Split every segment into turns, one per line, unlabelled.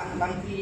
างบางที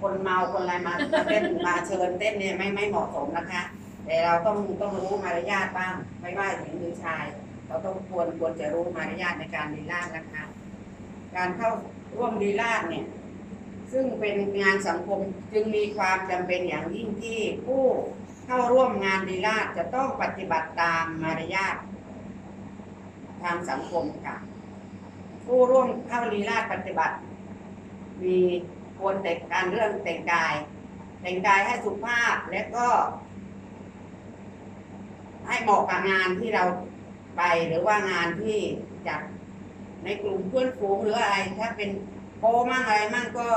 คนเมาคนอะไรมามาเต้นมาเชิญเต้นเนี่ยไม่ไม่เหมาะสมนะคะ แต่เราต้องต้องรู้มารยาทบ้าง ไม่ว่าหญิงหรือชาย เราต้องควรควรจะรู้มารยาทในการลีลาดนะคะ การเข้าร่วมลีลาดเนี่ย ซึ่งเป็นงานสังคมจึงมีความจำเป็นอย่างยิ่งที่ผู้เข้าร่วมงานลีลาดจะต้องปฏิบัติตามมารยาททางสังคมค่ะ ผู้ร่วมเข้าลีลาดปฏิบัติ มีควรแต่งการเรื่องแต่งกาย แต่งกายให้สุภาพและก็ ให้เหมาะกับงานที่เราไปหรือว่างานที่จัดในกลุ่มเพื่อนฝูงหรืออะไร ถ้าเป็นโปมั่งอะไรมั่งก็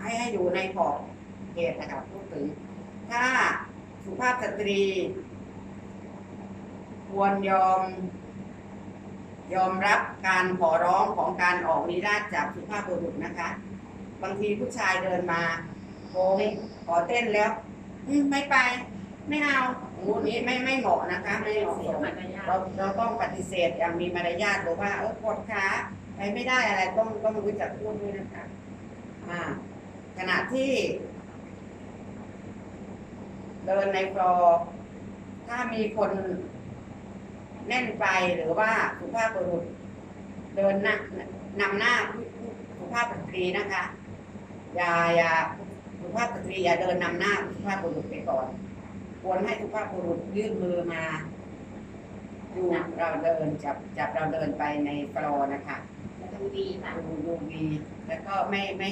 ให้ให้อยู่ในขอบเขตนะครับพูดถึงถ้าสุภาพสตรี ควรยอม ยอมรับการขอร้องของการออกนิราชจากสุภาพบุรุษนะคะ บางทีผู้ชายเดินมาโกงขอเต้นแล้ว อืมไม่ไป ไม่เอางูนี้ไม่ไม่เหมาะนะคะ ไม่เหมาะ
เสี
ส
ย
ม
มารยาท
เราเราต้องปฏิเสธอย่างมีมารยาทหรือว่าเออกดขาไปไม่ได้อะไรต้องต้องรู้จักพูดด้วยนะคะอ่าขณะที่เดินในฟลอร์ถ้ามีคนแน่นไปหรือว่าสุภาพบุรุษ เดินหน้านำหน้าสุภาพสตรีนะคะ อย่าอย่าสุภาพสตรีอย่าเดินนำหน้าสุภาพบุรุษไปก่อน ควรให้สุภาพบุรุษยื่นมือมาดูเราเดินจับจับเราเดินไปในฟลอร์นะคะ
ดูดีค่ะ
ดูดูดีแล้วก็ไม่ไม่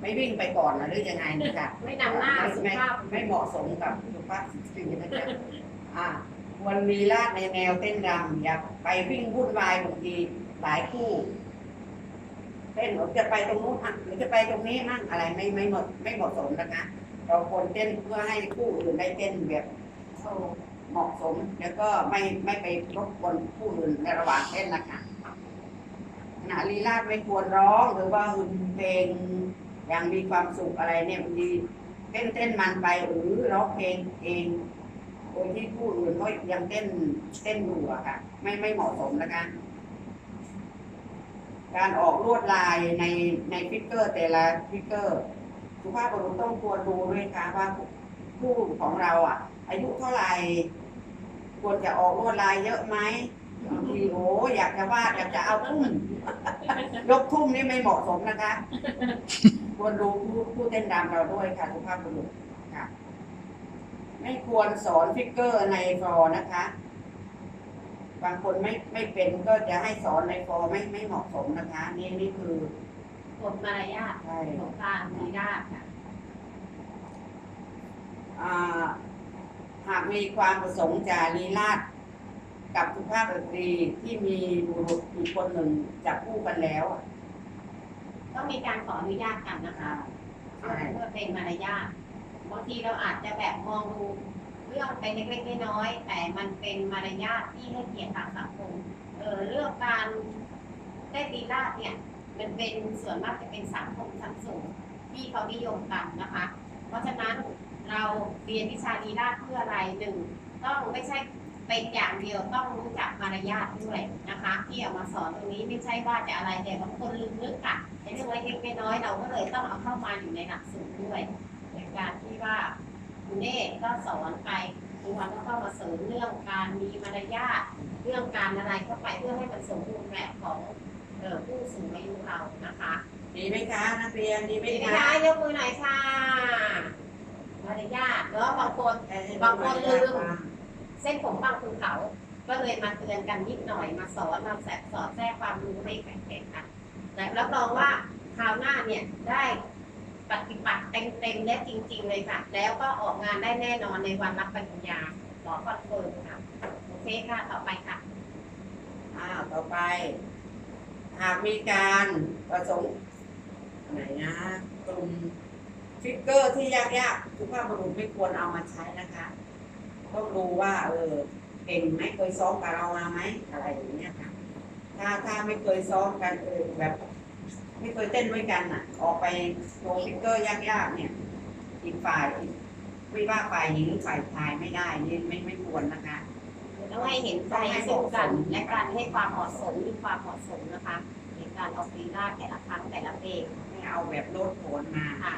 ไม่วิ่งไปก่อนนะหรือยังไงนะคะ
ไม่นำหน้าสุ
ไม่
ภาพ
ไม่เหมาะสมกับสุภาพสตรีนะคะอ่าควรมีลาดในแนวเต้นรำอย่าไปวิ่งวุ่นวายบางทีหลายคู่ เต้นหรือจะไปตรงนู้นอะหรือจะไปตรงนี้มั่งอะไรไม่ไม่หมาะไม่เหมาะสมนะคะเราควรเต้นเพื่อให้คู่อื่นได้เต้นแบบเหมาะสม แล้วก็ไม่ไม่ไปรบกวนผู้อื่นในระหว่างเต้นนะคะขณะลีลาดไม่ควรร้องหรือว่าฮึมเพลงอย่างมีความสุขอะไรเนี่ยบางทีเต้นเต้นมันไปหรือร้องเพลงเองโดยที่ผู้อื่นก็ยังเต้นเต้นอยู่อะค่ะ ไม่ไม่เหมาะสมนะคะ การออกลวดลายในในฟิกเกอร์แต่ละฟิกเกอร์สุภาพบุรุษต้องควรดูด้วยค่ะว่าผู้ของเราอะ อายุเท่าไหร่ควรจะออกลวดลายเยอะไหมบางทีโอ้อยากจะวาดอยากจะเอาทุ่มยกทุ่มนี่ไม่เหมาะสมนะคะ ควรดูผู้ผู้เต้นรำเราด้วยค่ะสุภาพบุรุษค่ะ ไม่ควรสอนฟิกเกอร์ในฟลอนะคะ บางคนไม่ไม่เป็นก็จะให้สอนในฟลอร์ไม่ไม่เหมาะสมนะคะ นี่นี่คือก
ฎมารยาท
ใช่
ของการมีญาติค่ะ
อ่าหากมีความประสงค์จะลีลาดกับสุภาพสตรีที่มีบุรุษอีกคนหนึ่งจับคู่กันแล้วอะ
ต้องมีการขออนุญาตกันนะคะ
ใช่
เพื่อเป็นมารยาทบางทีเราอาจจะแบบมองดูเรื่องเป็นเล็กๆน้อยๆแต่มันเป็นมารยาทที่ให้เกียรติทางสังคมเออเรื่องการได้ตีลาดเนี่ยมันเป็นส่วนมากจะเป็นสังคมชั้นสูงที่เขานิยมกันนะคะ เพราะฉะนั้นเราเรียนวิชาลีลาดเพื่ออะไรหนึ่งต้องไม่ใช่เป็นอย่างเดียวต้องรู้จักมารยาทด้วยนะคะ ที่เอามาสอนตรงนี้ไม่ใช่ว่าจะอะไรแต่บางคนลืมนึกค่ะในเรื่องเล็กๆน้อยๆเราก็เลยต้องเอาเข้ามาอยู่ในหลักสูตรด้วยในการที่ว่า คุณเน่ก็สอนไปคุณวันก็เข้ามาเสริมเรื่องการมีมารยาทเรื่องการอะไรเข้าไปเพื่อให้มันสมบูรณ์แบบของเอ่อผู้สูงอายุเรานะคะ
ดีไหมคะนักเรียนดีไหม
ดีไหม
คะ
คะยกมือหน่อยค่ะมารยาทแล้วบางคนบางคนลืมเส้นผมบางภูเขาก็เลยมาเตือนกันนิดหน่อยมาสอนมาแสบสอนแทรกความรู้ให้แข็งๆค่ะแต่รับรองว่าคราวหน้าเนี่ยได้ ปฏิบัติเต็มๆและจริง ๆ เลยค่ะ แล้วก็ออกงานได้แน่นอนในวันรับปริญญาขอคอนเฟิร์มค่ะโอเคค่ะต่อไปค่ะ
อ้าต่อไป หากมีการประสงค์ไหนนะกลุ่มฟิกเกอร์ที่ยากๆสุภาพบุรุษไม่ควรเอามาใช้นะคะต้องดูว่าเออเก่งไหมเคยซ้อมกับเรามาไหมอะไรอย่างเงี้ยค่ะถ้าถ้าไม่เคยซ้อมกันเออแบบ ไม่เคยเต้นด้วยกันอะ ออกไปโชว์ฟิกเกอร์ยากๆเนี่ยอีกฝ่ายไม่ว่าฝ่ายหญิงหรือฝ่ายชายไม่ได้นี่ไม่ไม่ควรนะคะ
ต้องให้เห็นใจซึ่งกันและการให้ความเหมาะสมหรือความเหมาะสมนะคะในการออกลีลาแต่ละครั้งแต่ละเพลง
เอาแบบโลดโผนมา
ค่ะ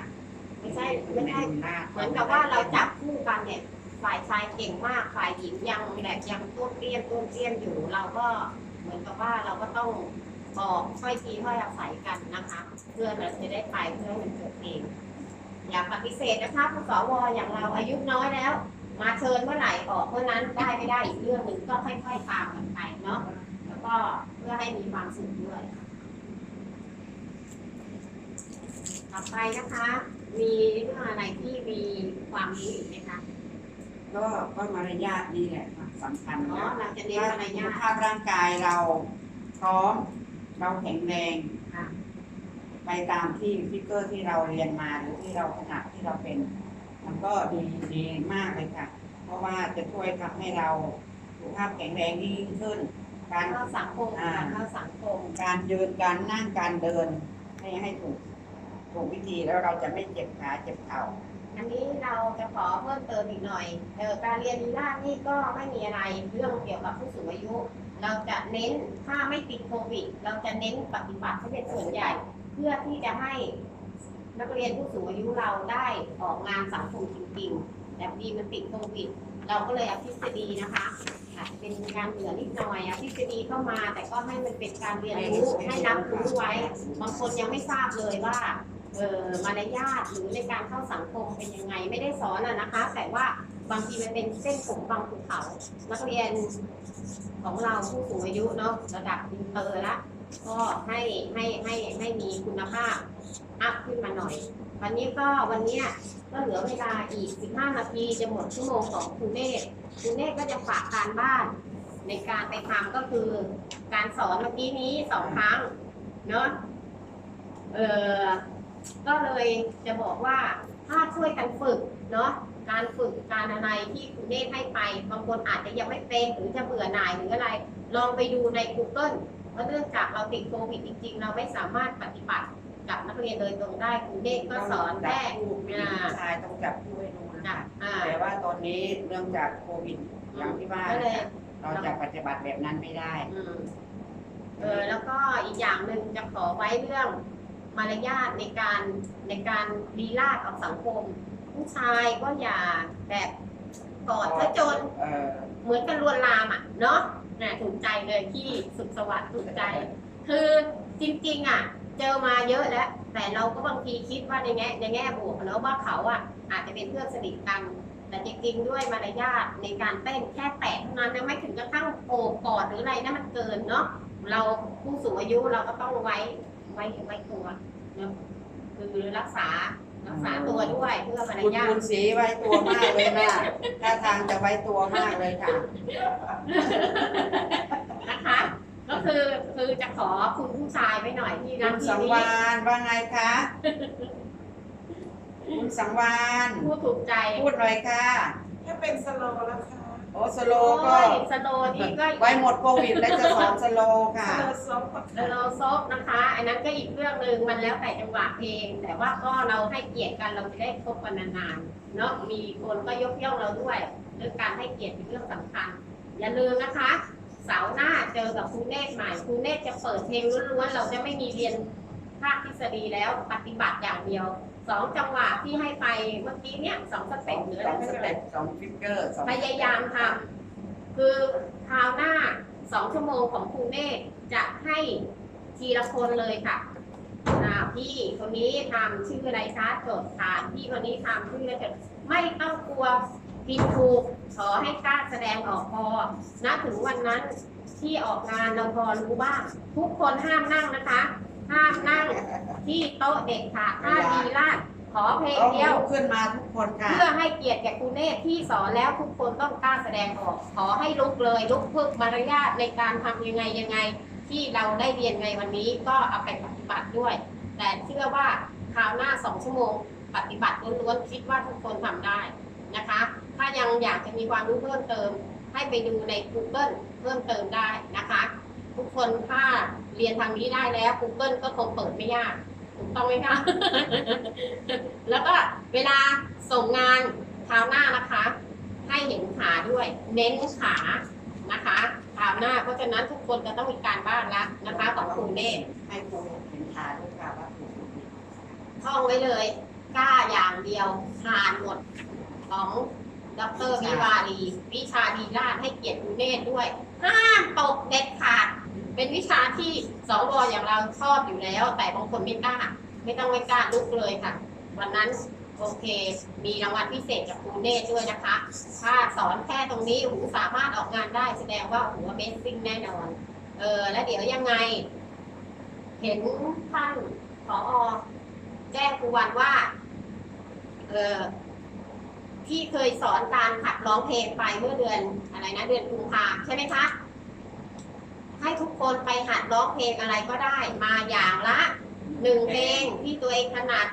ไม่ใช่ไม่ใช่
นลาด
เหมือนกับว่าเราจับคู่กันเนี่ยฝ่ายชายเก่งมากฝ่ายหญิงยังแบบยังต้วมเตี้ยมต้วมเตี้ยมอยู่เราก็เหมือนกับว่าเราก็ต้อง บอกค่อยทีค่อยอาศัยกันนะคะ เพื่อเราจะได้ไปเพื่อให้มันเกิดเองอย่าปฏิเสธนะคะผู้สวอย่างเราอายุน้อยแล้ว มาเชิญเมื่อไหร่ออกเมื่อนั้นได้ไม่ได้อีกเรื่องหนึ่งก็ค่อยๆตามกันไปเนาะแล้วก็เพื่อให้มีความสุขด้วยต่อไปนะคะ มีเรื่องอะไรที่มีความรู้อีกไหมคะ
ก็ก็มารยาทนี่แหละค่ะสำคัญ
อ๋อ
นะ
เราจะเน้น
ถ้า
อะไร
สุข
ยาก
ภาพร่างกายเราพร้อม เราแข็งแรง
ค่ะ
ไปตามที่ฟิกเกอร์ที่เราเรียนมาหรือที่เราถนัดที่เราเป็น มันก็ดีดีมากเลยค่ะ เพราะว่าจะช่วยทำให้เราสุขภาพแข็งแรงยิ่งขึ้น การ
เข้าสังคม
อ่า
การเข้าสังคม
การยืนการนั่งการเดินให้ให้ถูกถูกวิธีแล้วเราจะไม่เจ็บขาเจ็บเข่า
อันนี้เราจะขอเพิ่มเติมอีกหน่อยเออการเรียนลีลาดนี่ก็ไม่มีอะไรเรื่องเกี่ยวกับผู้สูงอายุ เราจะเน้นถ้าไม่ติดโควิด เราจะเน้นปฏิบัติให้เป็นส่วนใหญ่ เพื่อที่จะให้นักเรียนผู้สูงอายุเราได้ออกงานสังคมจริงๆแต่พอดีมันติดโควิด เราก็เลยเอาทฤษฎีนะคะอาจจะเป็นการเหนือนิดหน่อยเอาทฤษฎีเข้ามา แต่ก็ให้มันเป็นการเรียนรู้ให้รับรู้ไว้ บางคนยังไม่ทราบเลยว่า มารยาทหรือในการเข้าสังคมเป็นยังไงไม่ได้สอนอะนะคะ แต่ว่าบางทีมันเป็นเส้นผมบางภูเขานักเรียนของเราผู้สูงอายุเนาะระดับอินเตอร์ละก็ให้ให้ให้ให้มีคุณภาพอัพขึ้นมาหน่อย วันนี้ก็วันเนี้ยก็เหลือเวลาอีก 15 นาทีจะหมดชั่วโมงของครูเนตครูเนตก็จะฝากการบ้านในการไปทำก็คือการสอนเมื่อกี้นี้สองครั้งเนาะเออ ก็เลยจะบอกว่าถ้าช่วยกันฝึกเนาะการฝึกการอะไรที่คุณเนธให้ไปบางคนอาจจะยังไม่เป็นหรือจะเบื่อหน่ายหรืออะไร ลองไปดูใน Google เพราะเนื่องจากเราติดโควิดจริง ๆ เราไม่สามารถปฏิบัติกับนักเรียนโดยตรงได้คุณเนธก็สอนแค่
จับคู่ผู้หญิงผู้ชายต้องจับคู่ให้ดูนะ
นะคะอ่า
แต่ว่าตอนนี้เนื่องจากโควิดอย่างที่ว่า
ก็เลย
เราจะปฏิบัติแบบนั้นไม่ได้
อืมเออแล้วก็อีกอย่างหนึ่งจะขอไว้เรื่อง มารยาทในการในการลีลาดออกสังคม ผู้ชายก็อย่าแบบกอดซะจน
เออ
เหมือนกันลวนลามอะเนาะน่ะถูกใจเลยที่สุขสวัสดิ์ถูกใจ คือจริงๆอะ เจอมาเยอะแล้ว แต่เราก็บางทีคิดว่าในแง่ในแง่บวกแล้วว่าเขาอะอาจจะเป็นเพื่อนสนิทกันแต่จริงๆด้วยมารยาทในการเต้นแค่แตะเท่านั้นนะไม่ถึงกระทั่งโอบกอดหรืออะไรนะมันเกินเนาะเราผู้สูงอายุเราก็ต้องไว้ ไว้ไว้ตัวเนาะคือรักษารักษาตัวด้วยเพื่อมาร
คุณ
ยาท
คุณสีไว้ตัวมากเลยนะท่าทางจะไว้ตัวมากเลยค่ะ
นะคะ ก็คือคือจะขอคุณผู้ชายไว้หน่อยที่
คุ
นั่
ณ
ที่
สัง
นี้
วานว่าไงคะ คุณสังวาน
พูดถูกใจ
พูดหน่อยค่ะ
ถ้าเป็นสโลว์แล้วค่ะ
โอ้สโล
โอ้
ก็
ยสโลว์นี่ก็
ไว้หมดโควิดแล้วจะสอนสโลค่ะ
สโลว์ซอฟต์
สโลว์ซบนะคะ อันนั้นก็อีกเรื่องหนึ่งมันแล้วแต่จังหวะเพลง แต่ว่าก็เราให้เกียรติกันเราจะได้คบกันนานๆเนาะมีคนก็ยกย่องเราด้วยเรื่องการให้เกียรติเป็นเรื่องสำคัญ อย่าลืมนะคะ เสาร์หน้าเจอกับครูเนตใหม่ครูเนตจะเปิดเพลงล้วนๆเราจะไม่มีเรียนภาคทฤษฎีแล้วปฏิบัติอย่างเดียว สองจังหวะที่ให้ไปเมื่อกี้เนี่ยสองส
สอ
เต็ป
ง
หรือ
ส
อะไร
อง
ไม่
ส
รู้
เต็ปสองฟิกเกอร์สอง
พยายามทำคือคราวหน้าสองชั่วโมงของครูเนตจะให้ทีละคนเลยค่ะอ่าพี่คนนี้ทำชื่ออะไรคะจดฐานพี่คนนี้ทำชื่ออะไรจดไม่ต้องกลัวผิดถูกขอให้กล้าแสดงออกพอณถึงวันนั้นที่ออกงานเราพอรู้บ้างทุกคนห้ามนั่งนะคะ ห้ามนั่งที่โต๊ะเด็กค่ะถ้าดีลาดขอเพลง
ต้อง
เดียว
ลุกขึ้นมาทุกคนค่ะ
เพื่อให้เกียรติแก่ครูเนตที่สอนแล้วทุกคนต้องกล้าแสดงออก ขอให้ลุกเลยลุกเพื่อมารยาทในการทำยังไงยังไง ที่เราได้เรียนในวันนี้ก็เอาไปปฏิบัติด้วย แต่เชื่อว่าคราวหน้าสองชั่วโมง ปฏิบัติล้วนๆคิดว่าทุกคนทำได้นะคะ ถ้ายังอยากจะมีความรู้เพิ่มเติม ให้ไปดูใน Google เพิ่มเติมได้นะคะ ทุกคนถ้าเรียนทางนี้ได้แล้ว Google ก็คงเปิดไม่ยากถูกต้องไหมคะ แล้วก็เวลาส่งงานคราวหน้านะคะ ให้เห็นขาด้วย เน้นขานะคะคราวหน้า เพราะฉะนั้นทุกคนจะต้องมีการบ้านแล้วนะคะของครูเนต
ให้ครูเห็นขาด้วยค่ะว่าถูก
ท่องไว้เลยกล้าอย่างเดียวผ่านหมดของดรวิวารีวิชาดีลาดให้เกียรติคุณเนตรด้วย ห้ามตกเด็ดขาด เป็นวิชาที่สวอย่างเราชอบอยู่แล้ว แต่บางคนไม่กล้า ไม่ต้องไม่กล้าลุกเลยค่ะ วันนั้นโอเค มีรางวัลพิเศษจากครูเนตด้วยนะคะ ถ้าสอนแค่ตรงนี้หูสามารถออกงานได้แสดงว่าหูเบสซิ่งแน่นอน เออ แล้วเดี๋ยวยังไง เห็นท่านผออแจ้งครูวันว่า เออที่เคยสอนการขัดร้องเพลงไปเมื่อเดือนอะไรนะเดือนกุมภาใช่ไหมคะ ให้ทุกคนไปหัดร้องเพลงอะไรก็ได้ มาอย่างละหนึ่งเพลงที่ตัวเองถนัด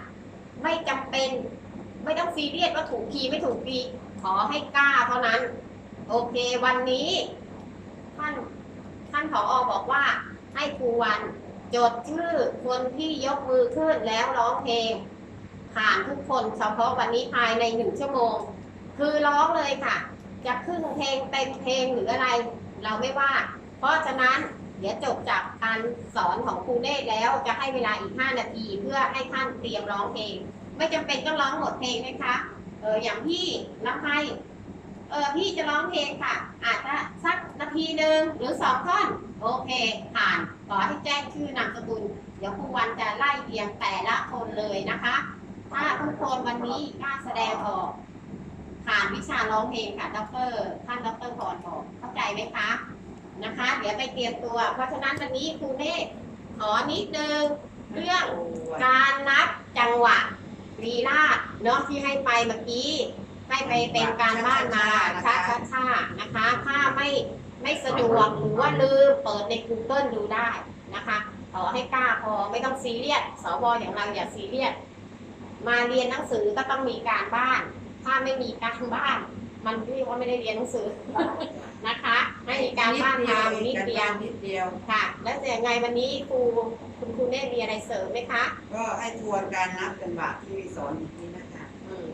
ไม่จำเป็น ไม่ต้องซีเรียสว่าถูกพีย์ไม่ถูกพีย์ขอให้กล้าเท่านั้น โอเค วันนี้ ท่านท่านผออบอกว่า ให้ครูวันจดชื่อคนที่ยกมือขึ้นแล้วร้องเพลงผ่านทุกคนเฉพาะวันนี้ภายในหนึ่งชั่วโมง คือร้องเลยค่ะ จะครึ่งเพลงเต็มเพลงหรืออะไร เราไม่ว่า เพราะฉะนั้นเดี๋ยวจบจากการสอนของครูเนตแล้วจะให้เวลาอีก 5 นาทีเพื่อให้ท่านเตรียมร้องเพลง ไม่จำเป็นต้องร้องหมดเพลงนะคะเอออย่างพี่น้ำไพเออพี่จะร้องเพลงค่ะ อาจจะสักนาทีหนึ่งหรือสองท่อน โอเค ผ่านขอให้แจ้งชื่อนามสกุลเดี๋ยวครูวันจะไล่เรียงแต่ละคนเลยนะคะ ถ้าทุกคนวันนี้กล้าแสดงออกผ่านวิชาร้องเพลงค่ะดรท่านดรพรบอกเข้าใจไหมคะ นะคะ เดี๋ยวไปเตรียมตัว เพราะฉะนั้นวันนี้ครูเนตรขอนิดนึงเรื่องการนับจังหวะลีลาดเนาะที่ให้ไปเมื่อกี้ ให้ไปเป็นการบ้านมาช้าช้าช้านะคะ ถ้าไม่ไม่สะดวกหรือว่าลืมเปิดใน Google ดูได้นะคะขอให้กล้าพอไม่ต้องซีเรียสสวอย่างเราอย่าซีเรียสมาเรียนหนังสือก็ต้องมีการบ้าน ถ้าไม่มีการบ้าน มันเรียกว่าไม่ได้เรียนหนังสือ นะคะ ให้มีการบ้านทำนิดเดียว
นิดเดียว
ค่ะ แล้วจะยังไงวันนี้ครูคุณครูเนตรมีอะไรเสริมไหมคะ
ก็ให้ทวนการนับจังหวะที่สอนอีกทีนะคะ
อืม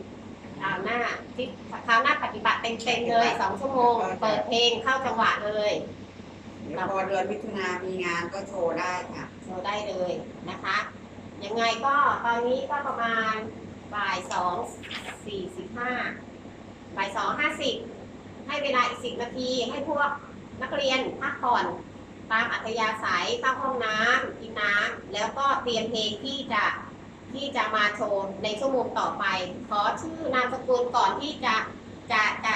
คราวหน้าที่คราวหน้าปฏิบัติเต็มๆเลยสองชั่วโมง เปิดเพลงเข้าจังหวะเลย
เดี๋ยวพอเดือนมิถุนามีงานก็โชว์ได้ค่ะ
โชว์ได้เลยนะคะ ยังไงก็ตอนนี้ก็ประมาณบ่ายสองสี่สิบห้า บ่ายสองห้าสิบให้เวลาอีกสิบนาทีให้พวกนักเรียนพักผ่อนตามอัธยาศัยเข้าห้องน้ำกินน้ำแล้วก็เตรียมเพลงที่จะที่จะมาโชว์ในชั่วโมงต่อไป ขอชื่อนามสกุลก่อนที่จะจะจะ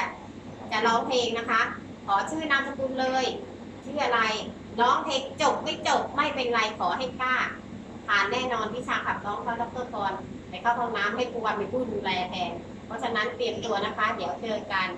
จะร้องเพลงนะคะ ขอชื่อนามสกุลเลยชื่ออะไรร้องเพลงจบไม่จบไม่เป็นไรขอให้กล้าผ่านแน่นอนวิชาขับร้องเขาดรกรไปเข้าห้องน้ำให้ครูวันเป็นผู้ดูแลแทน เพราะฉะนั้นเตรียมตัวนะคะ เดี๋ยวเจอกัน